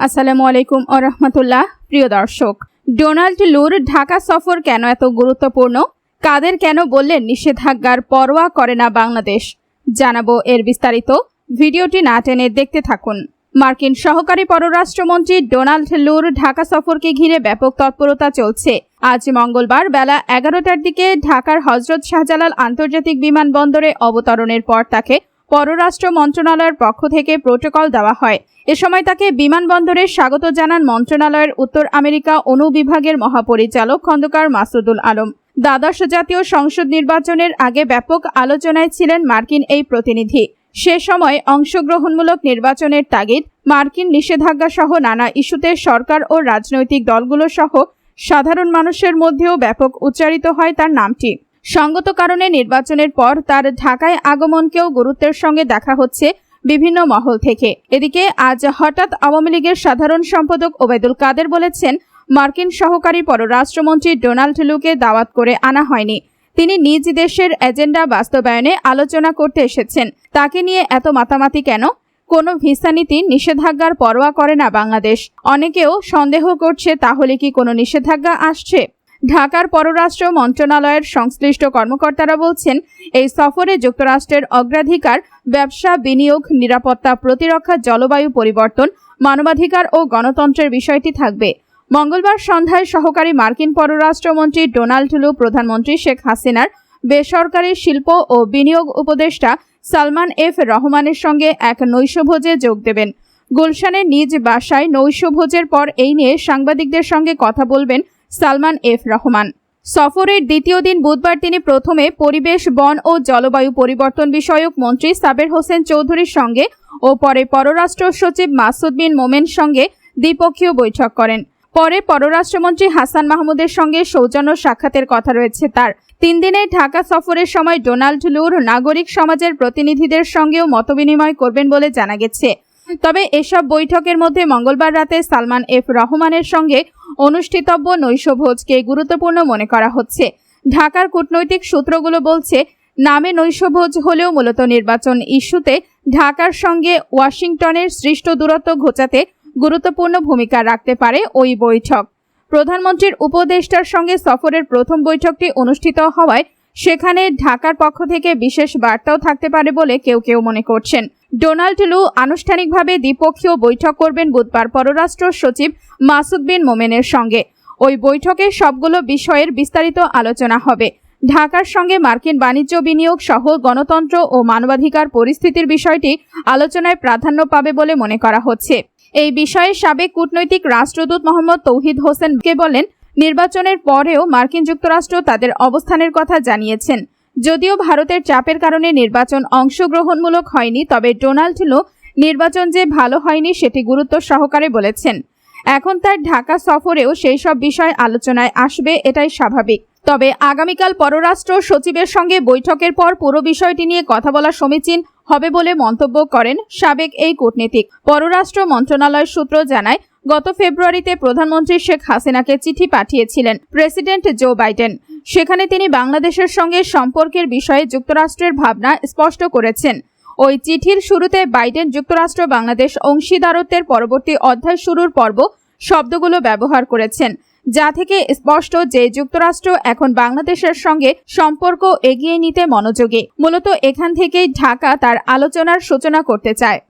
আসসালামু আলাইকুম ও রহমতুল্লাহ, প্রিয় দর্শক। ডোনাল্ড লুর ঢাকা সফর কেন এত গুরুত্বপূর্ণ? কাদের কেন বললেন নিষেধাজ্ঞার পরোয়া করে না বাংলাদেশ? জানাব এর বিস্তারিত। ভিডিওটি না টেনে দেখতে থাকুন। মার্কিন সহকারী পররাষ্ট্রমন্ত্রী ডোনাল্ড লুর ঢাকা সফরকে ঘিরে ব্যাপক তৎপরতা চলছে। আজ মঙ্গলবার বেলা এগারোটার দিকে ঢাকার হজরত শাহজালাল আন্তর্জাতিক বিমানবন্দরে অবতরণের পর তাকে পররাষ্ট্র মন্ত্রণালয়ের পক্ষ থেকে প্রোটোকল দেওয়া হয়। এ সময় তাকে বিমানবন্দরে স্বাগত জানান মন্ত্রণালয়ের উত্তর আমেরিকা অনুবিভাগের মহাপরিচালক খন্দকার মাসুদুল আলম। দ্বাদশ জাতীয় সংসদ নির্বাচনের আগে ব্যাপক আলোচনায় ছিলেন মার্কিন এই প্রতিনিধি। সে সময় অংশগ্রহণমূলক নির্বাচনের তাগিদ, মার্কিন নিষেধাজ্ঞা সহ নানা ইস্যুতে সরকার ও রাজনৈতিক দলগুলো সহ সাধারণ মানুষের মধ্যেও ব্যাপক উচ্চারিত হয় তার নামটি। সঙ্গত কারণে নির্বাচনের পর তার ঢাকায় আগমনকেও গুরুত্বের সঙ্গে দেখা হচ্ছে বিভিন্ন মহল থেকে। এদিকে আজ হঠাৎ আওয়ামী লীগের সাধারণ সম্পাদক ওবায়দুল কাদের বলেছেন, মার্কিন সহকারী পররাষ্ট্রমন্ত্রী ডোনাল্ড লুকে দাওয়াত করে আনা হয়নি। তিনি নিজ দেশের এজেন্ডা বাস্তবায়নে আলোচনা করতে এসেছেন। তাকে নিয়ে এত মাতামাতি কেন? কোনো ভিসা নীতি নিষেধাজ্ঞার পরোয়া করে না বাংলাদেশ। অনেকেও সন্দেহ করছে, তাহলে কি কোনো নিষেধাজ্ঞা আসছে? ঢাকার পররাষ্ট্র মন্ত্রণালয়ের সংশ্লিষ্ট কর্মকর্তারা বলছেন, এই সফরে যুক্তরাষ্ট্রের অগ্রাধিকার, ব্যবসা বিনিয়োগ, নিরাপত্তা প্রতিরক্ষা, জলবায়ু পরিবর্তন, মানবাধিকার ও গণতন্ত্রের বিষয়টি থাকবে। মঙ্গলবার সন্ধ্যায় সহকারী মার্কিন পররাষ্ট্রমন্ত্রী ডোনাল্ড লু, প্রধানমন্ত্রী শেখ হাসিনার বেসরকারি শিল্প ও বিনিয়োগ উপদেষ্টা সালমান এফ রহমানের সঙ্গে এক নৈশভোজে যোগ দেবেন। গুলশানের নিজ বাসায় নৈশভোজের পর এই নিয়ে সাংবাদিকদের সঙ্গে কথা বলবেন সালমান এফ রহমান। সফরের দ্বিতীয় দিন বুধবার তিনি প্রথমে পরিবেশ, বন ও জলবায়ু পরিবর্তন বিষয়ক মন্ত্রী সাবের হোসেন চৌধুরীর সঙ্গে ও পরে পররাষ্ট্র সচিব মাসুদ বিন মোমেন সঙ্গে দ্বিপক্ষীয় বৈঠক করেন। পরে পররাষ্ট্রমন্ত্রী হাসান মাহমুদের সঙ্গে সৌজন্য সাক্ষাতের কথা রয়েছে তার। তিন দিনের ঢাকা সফরের সময় ডোনাল্ড লুর নাগরিক সমাজের প্রতিনিধিদের সঙ্গেও মতবিনিময় করবেন বলে জানা গেছে। তবে এসব বৈঠকের মধ্যে মঙ্গলবার রাতে সালমান এফ রহমানের সঙ্গে অনুষ্ঠিতব্য নৈশভোজকে গুরুত্বপূর্ণ মনে করা হচ্ছে। ঢাকার কূটনৈতিক সূত্রগুলো বলছে, নামে নৈশভোজ হলেও মূলত নির্বাচন ইস্যুতে ঢাকার সঙ্গে ওয়াশিংটনের সৃষ্ট দূরত্ব ঘোচাতে গুরুত্বপূর্ণ ভূমিকা রাখতে পারে ওই বৈঠক। প্রধানমন্ত্রীর উপদেষ্টার সঙ্গে সফরের প্রথম বৈঠকটি অনুষ্ঠিত হওয়ায় সেখানে ঢাকার পক্ষ থেকে বিশেষ বার্তাও থাকতে পারে বলে কেউ কেউ মনে করছেন। ডোনাল্ড লু আনুষ্ঠানিকভাবে দ্বিপক্ষীয় বৈঠক করবেন বুধবার পররাষ্ট্র সচিব মাসুদ বিন মোমেনের সঙ্গে। ওই বৈঠকে সবগুলো বিষয়ের বিস্তারিত আলোচনা হবে। ঢাকার সঙ্গে মার্কিন বাণিজ্য বিনিয়োগ সহ গণতন্ত্র ও মানবাধিকার পরিস্থিতির বিষয়টি আলোচনায় প্রাধান্য পাবে বলে মনে করা হচ্ছে। এই বিষয়ে সাবেক কূটনৈতিক রাষ্ট্রদূত মোহাম্মদ তৌহিদ হোসেনকে বলেন, নির্বাচনের পরেও মার্কিন যুক্তরাষ্ট্র তাদের অবস্থানের কথা জানিয়েছেন। যদিও ভারতের চাপের কারণে নির্বাচন অংশগ্রহণমূলক হয়নি, তবে ডোনাল্ড লো নির্বাচন যে ভালো হয়নি সেটি গুরুত্ব সহকারে বলেছেন। এখন তার ঢাকা সফরেও সেই সব বিষয় আলোচনায় আসবে এটাই স্বাভাবিক। তবে আগামীকাল পররাষ্ট্র সচিবের সঙ্গে বৈঠকের পর পুরো বিষয়টি নিয়ে কথা বলা সমীচীন হবে বলে মন্তব্য করেন সাবেক এই কূটনীতিক। পররাষ্ট্র মন্ত্রণালয় সূত্র জানায় গত ফেব্রুয়ারিতে প্রধানমন্ত্রী শেখ হাসিনাকে চিঠি পাঠিয়েছিলেন প্রেসিডেন্ট জো বাইডেন। সেখানে তিনি বাংলাদেশের সঙ্গে সম্পর্কের বিষয়ে যুক্তরাষ্ট্রের ভাবনা স্পষ্ট করেছেন। ওই চিঠির শুরুতে বাইডেন যুক্তরাষ্ট্র বাংলাদেশ অংশীদারত্বের পরবর্তী অধ্যায় শুরুর পর্ব শব্দগুলো ব্যবহার করেছেন, যা থেকে স্পষ্ট যে যুক্তরাষ্ট্র এখন বাংলাদেশের সঙ্গে সম্পর্ক এগিয়ে নিতে মনোযোগী। মূলত এখান থেকেই ঢাকা তার আলোচনার সূচনা করতে চায়।